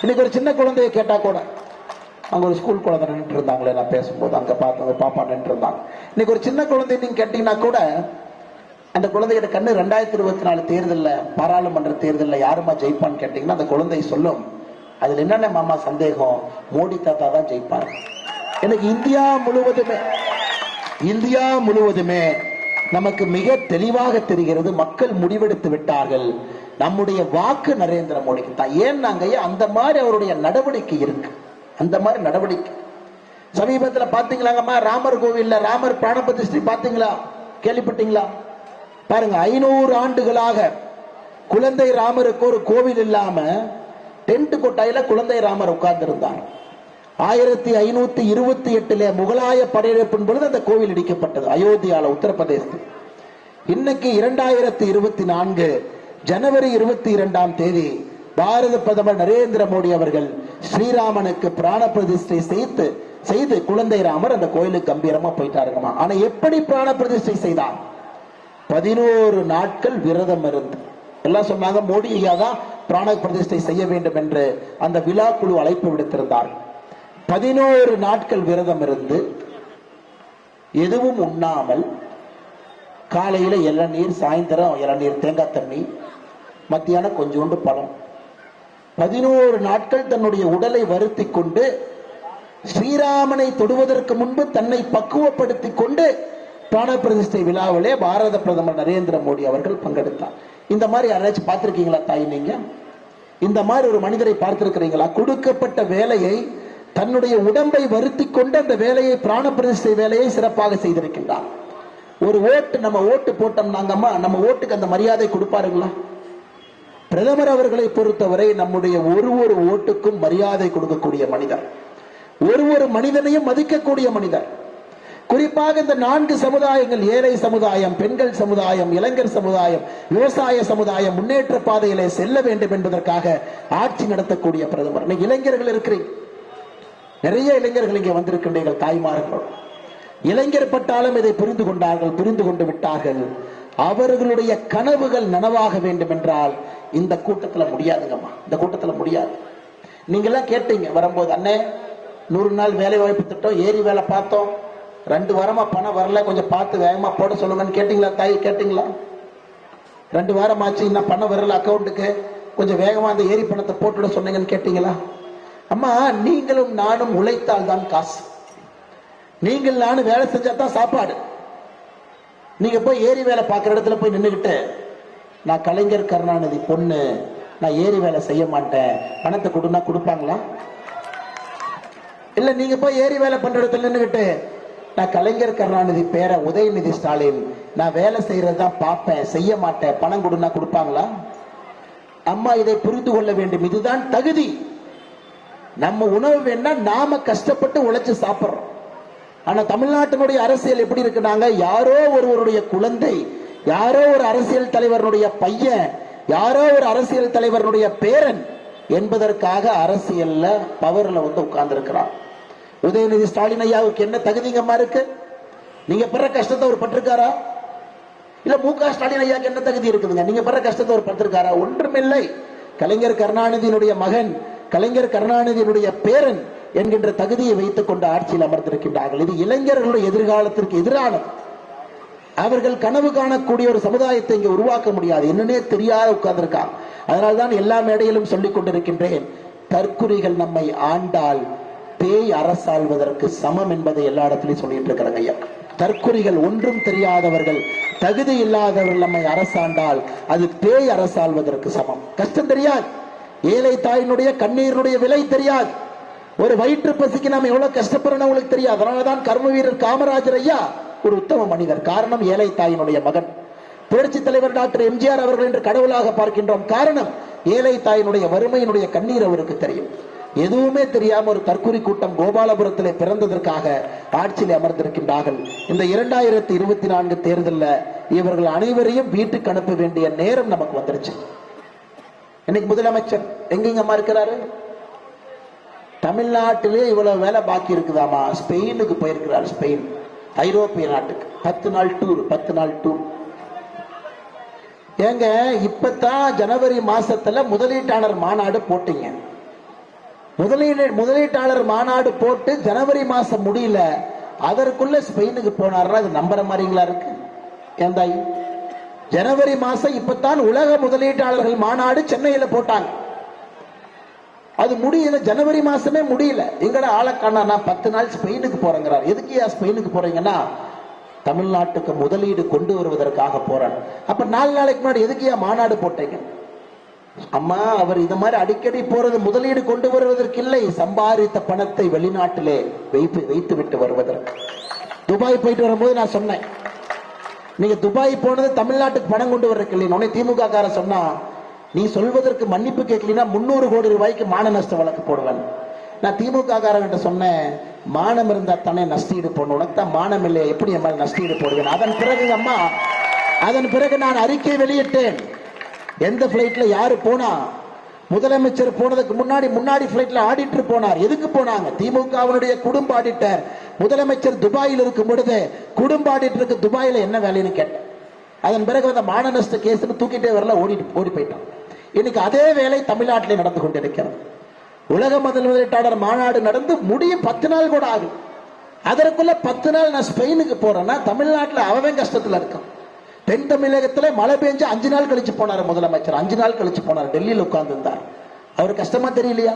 இன்னைக்கு ஒரு சின்ன குழந்தைய கேட்டா கூட அங்க ஒரு ஸ்கூல் குழந்தை நின்று இருந்தாங்களே நான் பேசும்போது அங்க பார்த்து பாப்பா நின்று இருந்தாங்க. இன்னைக்கு ஒரு சின்ன குழந்தை நீங்க கேட்டீங்கன்னா கூட அந்த குழந்தையோட கண்ணு ரெண்டாயிரத்தி இருபத்தி நாலு தேர்தலில் பாராளுமன்ற தேர்தலில் யாருமா ஜெயிப்பான்னு கேட்டீங்கன்னா அந்த குழந்தை சொல்லும் அதுல என்னென்ன மாமா சந்தேகம்? மோடி தாத்தா தான் ஜெயிப்பார். எனக்கு இந்தியா முழுவதுமே இந்தியா முழுவதுமே நமக்கு மிக தெளிவாக தெரிகிறது மக்கள் முடிவெடுத்து விட்டார்கள் நம்முடைய வாக்கு நரேந்திர மோடிக்கு தான். ஏன் நாங்க அந்த மாதிரி அவருடைய நடவடிக்கை இருக்கு. அந்த மாதிரி நடவடிக்கை. சமீபத்தில் பாத்தீங்களாங்கம்மா? ராமர் கோவில்ல ராமர் பிராண பிரதிஷ்டை பாத்தீங்களா? கேள்விப்பட்டீங்களா? பாருங்க ஐநூறு ஆண்டுகளாக குழந்தை ராமருக்கு ஒரு கோவில் இல்லாம டென்ட் கொட்டாயில குழந்தை ராமர் உட்கார்ந்து இருந்தார் ஆயிரத்தி ஐநூத்தி இருபத்தி எட்டுல முகலாய படையெடுப்பின் பொழுது அந்த கோவில் இடிக்கப்பட்டது அயோத்தியால உத்தரப்பிரதேசத்தில். இன்னைக்கு இரண்டாயிரத்தி இருபத்தி நான்கு ஜனவரி இருபத்தி இரண்டாம் தேதி பாரத பிரதமர் நரேந்திர மோடி அவர்கள் ஸ்ரீராமனுக்கு பிராண பிரதிஷ்டை செய்து செய்து குழந்தை ராமர் அந்த கோயிலுக்கு கம்பீரமா போயிட்டாருங்கம்மா. ஆனா எப்படி பிராண பிரதிஷ்டை செய்தார்? பதினோரு நாட்கள் விரதம் இருந்து. எல்லாம் சொன்னாங்க மோடி ஐயா தான் பிராண பிரதிஷ்டை செய்ய வேண்டும் என்று அந்த விழா குழு அழைப்பு விடுத்திருந்தார். பதினோரு நாட்கள் விரதம் இருந்து எதுவும் உண்ணாமல் காலையில இளநீர் சாயந்தரம் இளநீர் தேங்காய் தண்ணி மத்தியானம் கொஞ்சோண்டு பழம். பதினோரு நாட்கள் தன்னுடைய உடலை வருத்தி கொண்டு ஸ்ரீராமனை தொடுவதற்கு முன்பு தன்னை பக்குவப்படுத்திக் கொண்டு பிராண பிரதிஷ்டை விழாவிலே பாரத பிரதமர் நரேந்திர மோடி அவர்கள் பங்கெடுத்தார். இந்த மாதிரி யாராச்சும் பார்த்திருக்கீங்களா தாய் நீங்க? இந்த மாதிரி ஒரு மனிதரை பார்த்திருக்கிறீங்களா? கொடுக்கப்பட்ட வேலையை தன்னுடைய உடம்பை வருத்தி கொண்டு அந்த வேலையை பிராண பிரதிஷ்டை வேலையை சிறப்பாக செய்திருக்கின்றார். ஒரு ஓட்டு நம்ம ஓட்டு போட்டோம்னாங்கம்மா நம்ம ஓட்டுக்கு அந்த மரியாதை கொடுப்பாருங்களா? பிரதமர் அவர்களை பொறுத்தவரை நம்முடைய ஒரு ஒரு ஓட்டுக்கும் மரியாதை கொடுக்கக்கூடிய மனிதர். ஒரு ஒரு மனிதனையும் மதிக்கக்கூடிய மனிதர். குறிப்பாக இந்த நான்கு சமுதாயங்கள் ஏழை சமுதாயம் பெண்கள் சமுதாயம் இளைஞர் சமுதாயம் விவசாய சமுதாயம் முன்னேற்ற பாதையிலே செல்ல வேண்டும் என்பதற்காக ஆட்சி நடத்தக்கூடிய பிரதமர். இளைஞர்கள் இருக்கிறீங்க. நிறைய இளைஞர்கள் இங்கே வந்திருக்கின்றீர்கள் தாய்மார்கள் இளைஞர் பட்டாலும் இதை புரிந்து கொண்டார்கள் புரிந்து கொண்டு விட்டார்கள். அவர்களுடைய கனவுகள் நனவாக வேண்டும் என்றால் இந்த கூட்டத்துல முடியாதுங்கம்மா. இந்த கூட்டத்துல முடியாது. நீங்க எல்லாம் கேட்டீங்க வரும்போது அண்ணே நூறு நாள் வேலை வாய்ப்பு திட்டம் ஏரி வேலை பார்த்தோம். ரெண்டு வாரமா பணம் வரல கொஞ்சம் பார்த்து வேகமா போட சொல்லுங்கன்னு கேட்டீங்களா தாய் கேட்டீங்களா? ரெண்டு வாரம் ஆச்சு இன்னும் பணம் வரல அக்கௌண்ட்டுக்கு கொஞ்சம் வேகமா அந்த ஏரி பணத்தை போட்டுட சொன்னீங்கன்னு கேட்டீங்களா? அம்மா நீங்களும் நானும் உழைத்தால் தான் காசு. நீங்கள் நானும் வேலை செஞ்சா தான் சாப்பாடு. நீங்க போய் ஏரி வேலை பார்க்குற இடத்துல போய் நின்றுகிட்டு நான் கலைஞர் கருணாநிதி பொண்ணு நான் ஏரி வேலை செய்ய மாட்டேன். பணத்தை கொடுனா கொடுப்பாங்களா? இல்ல நீங்க போய் ஏரி வேலை பண்ற இடத்துல நின்றுகிட்டு நான் கலைஞர் கருணாநிதி பேர உதயநிதி ஸ்டாலின் நான் வேலை செய்யறதுதான் பார்ப்பேன் செய்ய மாட்டேன். பணம் கொடுனா கொடுப்பாங்களா? அம்மா இதை புரிந்து கொள்ள வேண்டும். இதுதான் தகுதி. நம்ம உணவு வேணா நாம கஷ்டப்பட்டு உழைச்சு சாப்பிடுறோம். ஆனா தமிழ்நாட்டினுடைய அரசியல் எப்படி இருக்குனாங்க? யாரோ ஒருவருடைய குழந்தை யாரோ ஒரு அரசியல் தலைவருடைய பையன் யாரோ ஒரு அரசியல் தலைவருடைய பேரன் என்பதற்காக அரசியல்ல பவர்ல வந்து உட்கார்ந்து இருக்கிறான் உதயநிதி ஸ்டாலின் ஐயாவுக்கு என்ன தகுதிங்கம்மா இருக்கு? நீங்க பெற கஷ்டத்தை ஒரு பட்டிருக்காரா? இல்ல மு க ஸ்டாலின் ஐயாக்கு என்ன தகுதி இருக்குதுங்க? நீங்க பெற கஷ்டத்தை ஒரு பட்டிருக்காரா? ஒன்றுமில்லை. கலைஞர் கருணாநிதியினுடைய மகன் கலைஞர் கருணாநிதியினுடைய பேரன் என்கின்ற தகுதியை வைத்துக் கொண்டு ஆட்சியில் அமர்ந்திருக்கின்றார்கள். இது இளைஞர்களுடைய எதிர்காலத்திற்கு எதிரானது. அவர்கள் கனவு காணக்கூடிய ஒரு சமுதாயத்தை இங்கே உருவாக்க முடியாது. என்னன்னே தெரியாத உட்கார்ந்திருக்காங்க. அதனால்தான் எல்லா மேடையிலும் சொல்லிக் கொண்டிருக்கின்றேன் தற்குறிகள் நம்மை ஆண்டால் பேய் அரசாள்வதற்கு சமம் என்பதை எல்லா இடத்திலையும் சொல்லிட்டு இருக்கிறாங்க ஐயா. தற்குறிகள் ஒன்றும் தெரியாதவர்கள் தகுதி இல்லாதவர்கள் நம்மை அரசாண்டால் அது பேய் அரசாள்வதற்கு சமம். கஷ்டம் தெரியாது. ஏழை தாயினுடைய கண்ணீருடைய விலை தெரியாது. ஒரு வயிற்று பசிக்கு நாம எவ்வளவு கஷ்டப்படுறோம் உங்களுக்கு தெரியாது. அதனாலதான் கர்ம வீரர் காமராஜர் ஐயா ஒரு உத்தம மனிதர். காரணம் ஏழை தாயினுடைய மகன். புரட்சி தலைவர் டாக்டர் எம்ஜிஆர் அவர்கள் என்று கடவுளாக பார்க்கின்றோம். காரணம் ஏழை தாயினுடைய வறுமையினுடைய கண்ணீர் அவருக்கு தெரியும். எதுவுமே தெரியாம ஒரு தற்கொலை கூட்டம் கோபாலபுரத்திலே பிறந்ததற்காக ஆட்சியில் அமர்ந்திருக்கின்றார்கள். இந்த இரண்டாயிரத்தி இருபத்தி நான்கு தேர்தலில் இவர்கள் அனைவரையும் வீட்டுக்கு அனுப்ப வேண்டிய நேரம் நமக்கு வந்துருச்சு. இன்னைக்கு முதலமைச்சர் எங்கெங்கம்மா இருக்கிறாரு? தமிழ்நாட்டிலே இவ்வளவு வேலை பாக்கி இருக்குதாமா? ஸ்பெயினுக்கு போயிருக்கிறார் ஸ்பெயின். ஐரோப்பிய நாட்டுக்கு. பத்து நாள் டூர் பத்து நாள் டூர் ஏங்க இப்பதான் ஜனவரி மாசத்துல முதலீட்டாளர் மாநாடு போட்டீங்க. முதலீடு முதலீட்டாளர் மாநாடு போட்டு ஜனவரி மாசம் முடியல. அதற்குள்ள ஸ்பெயினுக்கு போனார்னா அது நம்புற மாதிரிங்களா இருக்கு? ஏந்தாய்? ஜனவரி மாசம் இப்பத்தான் உலக முதலீட்டாளர்கள் மாநாடு சென்னையில போட்டாங்க. அது முடியல ஜனவரி மாசமே முடியல. எங்கட ஆளக்கானா நான் பத்து நாள் ஸ்பெயினுக்கு போறேங்கிறார். எதுக்கு ஏன் ஸ்பெயினுக்கு போறீங்கன்னா தமிழ்நாட்டுக்கு முதலீடு கொண்டு வருவதற்காக போறேன். அப்ப நாலு நாளைக்கு முன்னாடி எதுக்கு ஏன் மாநாடு போட்டீங்க? அம்மா அவர் இந்த மாதிரி அடிக்கடி போறது முதலீடு கொண்டு வருவதற்கு இல்லை. சம்பாதித்த பணத்தை வெளிநாட்டிலே வைத்து வைத்து விட்டு வருவதற்கு. துபாய் போயிட்டு வரும்போது நான் சொன்னேன். நீங்க துபாய் போனது தமிழ்நாட்டுக்கு பணம் கொண்டு வர்றதுக்கு இல்லை உடனே திமுக காரன் சொன்னா நீ சொல்வதற்கு மன்னிப்பு கேட்கலனா முன்னூறு கோடி ரூபாய்க்கு மான நஷ்ட வழக்கு போடுவேன். நான் திமுக காரங்கிட்ட சொன்னேன் மானம் இருந்தா தானே நஷ்டீடு போடணும். உனக்கு தான் மானம் இல்லையா? எப்படி என் மேல நஷ்டீடு போடுவேன்? அதன் பிறகு அம்மா அதன் பிறகு நான் அறிக்கை வெளியிட்டேன். எந்த பிளைட்ல யாரு போனா முதலமைச்சர் போனதுக்கு முன்னாடி முன்னாடி பிளைட்ல ஆடிட்டர் போனார். எதுக்கு போனாங்க? திமுகவினுடைய குடும்ப ஆடிட்டர் முதலமைச்சர் துபாயில் இருக்கும் பொழுது குடும்ப ஆடிட்டருக்கு துபாயில என்ன வேலைன்னு கேட்டேன். அதன் பிறகு அந்த மான நஷ்ட கேஸ்னு தூக்கிட்டே வரல ஓடி ஓடி போயிட்டான் இன்னைக்கு அதே வேலை தமிழ்நாட்டிலே நடந்து கொண்டிருக்கிறது. உலக முதல் முதலீட்டாளர் மாநாடு நடந்து முடியும் பத்து நாள் கூட ஆகும் அதற்குள்ள பத்து நாள் நான் ஸ்பெயினுக்கு போறேன்னா தமிழ்நாட்டில் அவன் கஷ்டத்தில் இருக்கான். தென் தமிழகத்தில் மழை பெஞ்சு அஞ்சு நாள் கழிச்சு போனார் முதலமைச்சர். அஞ்சு நாள் கழிச்சு போனார். டெல்லியில் உட்கார்ந்துருந்தார் அவர் கஷ்டமா தெரியலையா?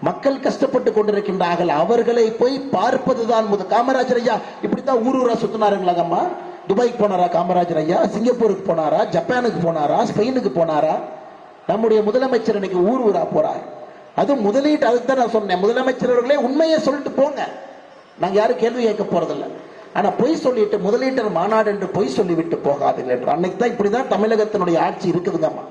மக்கள் கஷ்டப்பட்டு கொண்டிருக்கின்றார்கள் அவர்களை போய் பார்ப்பதுதான் முதல் காமராஜர் ஐயா இப்படித்தான் ஊர் ஊரா சுத்தினாருங்களாங்கம்மா துபாய்க்கு போனாரா காமராஜர் ஐயா? சிங்கப்பூருக்கு போனாரா? ஜப்பானுக்கு போனாரா? ஸ்பெயினுக்கு போனாரா? நம்முடைய முதலமைச்சர் இன்னைக்கு ஊர் ஊரா போறார். அது முதலீட்டு அதுக்கு தான் நான் சொன்னேன். முதலமைச்சர் அவர்களே உண்மையை சொல்லிட்டு போங்க. நாங்க யாரும் கேள்வி கேட்க போறதில்லை. ஆனா பொய் சொல்லிட்டு முதலீட்டர் மாநாடு என்று பொய் சொல்லிவிட்டு போகாதீர்கள் என்று. அன்னைக்கு தான் இப்படிதான் தமிழகத்தினுடைய ஆட்சி இருக்குதுங்கம்மா.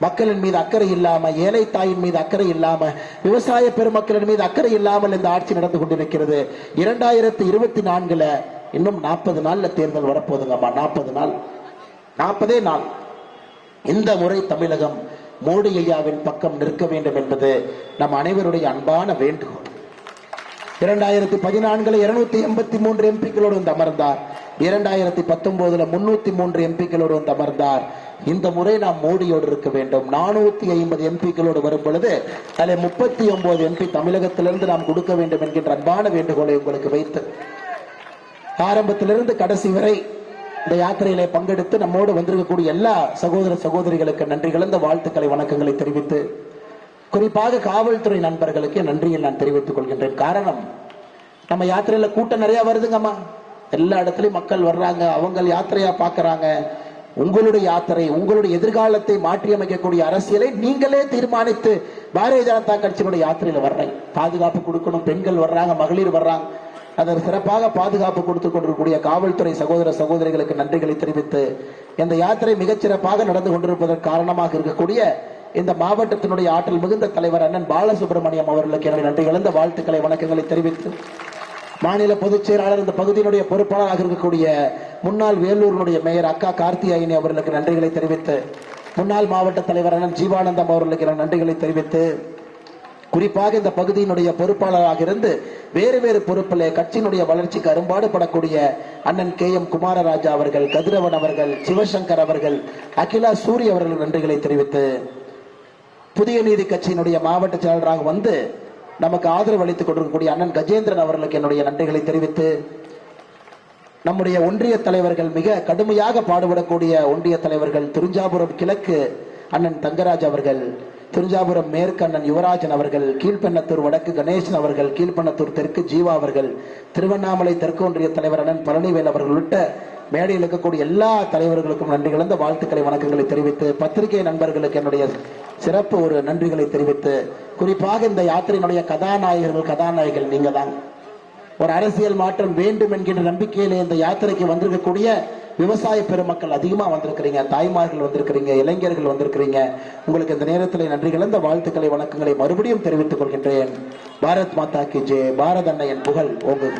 மக்களின் மீது அக்கறை இல்லாம ஏழை தாயின் மீது அக்கறை இல்லாம விவசாய பெருமக்களின் மீது அக்கறை இல்லாமல் இந்த ஆட்சி நடந்து கொண்டிருக்கிறது. இரண்டாயிரத்தி இருபத்தி நான்குல இன்னும் நாற்பது நாள்ல தேர்தல் வரப்போகுதுங்கம்மா. நாற்பது நாள். நாற்பதே நாள். இந்த முறை தமிழகம் மோடி ஐயாவின் பக்கம் நிற்க வேண்டும் என்பது நம் அனைவருடைய அன்பான வேண்டுகோள். இரண்டாயிரத்தி பதினான்குல இருநூத்தி எண்பத்தி மூன்று எம்பிக்களோடு வந்து அமர்ந்தார் இரண்டாயிரத்தி பத்தொன்பதுல முன்னூத்தி மூன்று எம்பிக்களோடு வந்து அமர்ந்தார் இந்த முறை நாம் மோடியோடு இருக்க வேண்டும். நானூத்தி ஐம்பது எம்பிக்களோடு வரும் பொழுது அதில் முப்பத்தி ஒன்பது எம்பி தமிழகத்திலிருந்து நாம் கொடுக்க வேண்டும் என்கின்ற அன்பான வேண்டுகோளை உங்களுக்கு வைத்து ஆரம்பத்திலிருந்து கடைசி வரை இந்த யாத்திரையிலே பங்கெடுத்து நம்மோடு வந்திருக்கக்கூடிய எல்லா சகோதர சகோதரிகளுக்கு நன்றி கலந்த வாழ்த்துக்களை வணக்கங்களை தெரிவித்து குறிப்பாக காவல்துறை நண்பர்களுக்கு நன்றியை நான் தெரிவித்துக் கொள்கின்றேன். காரணம் நம்ம யாத்திரையில கூட்டம் நிறைய வருதுங்கம்மா. எல்லா இடத்துலயும் மக்கள் வர்றாங்க அவங்க யாத்திரையா பாக்குறாங்க. உங்களுடைய யாத்திரை உங்களுடைய எதிர்காலத்தை மாற்றி அமைக்கக்கூடிய அரசியலை நீங்களே தீர்மானித்து பாரதிய ஜனதா கட்சியினுடைய யாத்திரையில வர்றேன். பாதுகாப்பு கொடுக்கணும் பெண்கள் வர்றாங்க மகளிர் வர்றாங்க. அதற்கு சிறப்பாக பாதுகாப்பு கொடுத்துக் கொண்டிருக்கக்கூடிய காவல்துறை சகோதர சகோதரிகளுக்கு நன்றிகளை தெரிவித்து இந்த யாத்திரை மிகச்சிறப்பாக நடந்து கொண்டிருப்பதற்கு காரணமாக இருக்கக்கூடிய இந்த மாவட்டத்தினுடைய ஆற்றல் மிகுந்த தலைவர் அண்ணன் பாலசுப்ரமணியம் அவர்களுக்கு என்னுடைய நன்றி கலந்த வாழ்த்துக்களை வணக்கங்களை தெரிவித்து மாநில பொதுச் செயலாளர் இந்த பகுதியினுடைய பொறுப்பாளராக இருக்கக்கூடிய முன்னாள் வேலூரினுடைய மேயர் அக்கா கார்த்தியாயினி அவர்களுக்கு நன்றிகளை தெரிவித்து முன்னாள் மாவட்ட தலைவர் அண்ணன் ஜீவானந்தம் அவர்களுக்கு நன்றிகளை தெரிவித்து குறிப்பாக இந்த பகுதியினுடைய பொறுப்பாளராக இருந்து வேறு வேறு பொறுப்பில் கட்சியினுடைய வளர்ச்சிக்கு அரும்பாடு படக்கூடிய அண்ணன் கே எம் குமாரராஜா அவர்கள் கதிரவன் அவர்கள் சிவசங்கர் அவர்கள் அகிலா சூரி அவர்கள் நன்றிகளை தெரிவித்து புதிய நீதி கட்சியினுடைய மாவட்ட செயலராக வந்து நமக்கு ஆதரவு அளித்துக் கொண்டிருக்கக்கூடிய அண்ணன் கஜேந்திரன் அவர்களுக்கு என்னுடைய நன்றிகளை தெரிவித்து நம்முடைய ஒன்றிய தலைவர்கள் மிக கடுமையாக பாடுபடக்கூடிய ஒன்றிய தலைவர்கள் துரிஞ்சாபுரம் கிழக்கு அண்ணன் தங்கராஜ் அவர்கள் துரிஞ்சாபுரம் மேற்கண்ணன் யுவராஜன் அவர்கள் கீழ்பெண்ணத்தூர் வடக்கு கணேசன் அவர்கள் கீழ்பெண்ணத்தூர் தெற்கு ஜீவா அவர்கள் திருவண்ணாமலை தெற்கு ஒன்றிய தலைவர் அண்ணன் பழனிவேல் அவர்கள் உள்ளிட்ட மேடையில் இருக்கக்கூடிய எல்லா தலைவர்களுக்கும் நன்றி கலந்த வாழ்த்துக்களை வணக்கங்களை தெரிவித்து பத்திரிகை நண்பர்களுக்கு என்னுடைய சிறப்பு ஒரு நன்றிகளை தெரிவித்து குறிப்பாக இந்த யாத்திரையினுடைய கதாநாயகர்கள் கதாநாயகர்கள் நீங்க தான் ஒரு அரசியல் மாற்றம் வேண்டும் என்கின்ற நம்பிக்கையிலே இந்த யாத்திரைக்கு வந்திருக்கக்கூடிய விவசாய பெருமக்கள் அதிகமா வந்திருக்கிறீங்க தாய்மார்கள் வந்திருக்கிறீங்க இளைஞர்கள் வந்திருக்கிறீங்க. உங்களுக்கு இந்த நேரத்தில் நன்றி கலந்த வாழ்த்துக்களை வணக்கங்களை மறுபடியும் தெரிவித்துக் கொள்கின்றேன். பாரத் மாதா கி ஜே பாரத் அன்னையன் புகழ் ஓங்கு.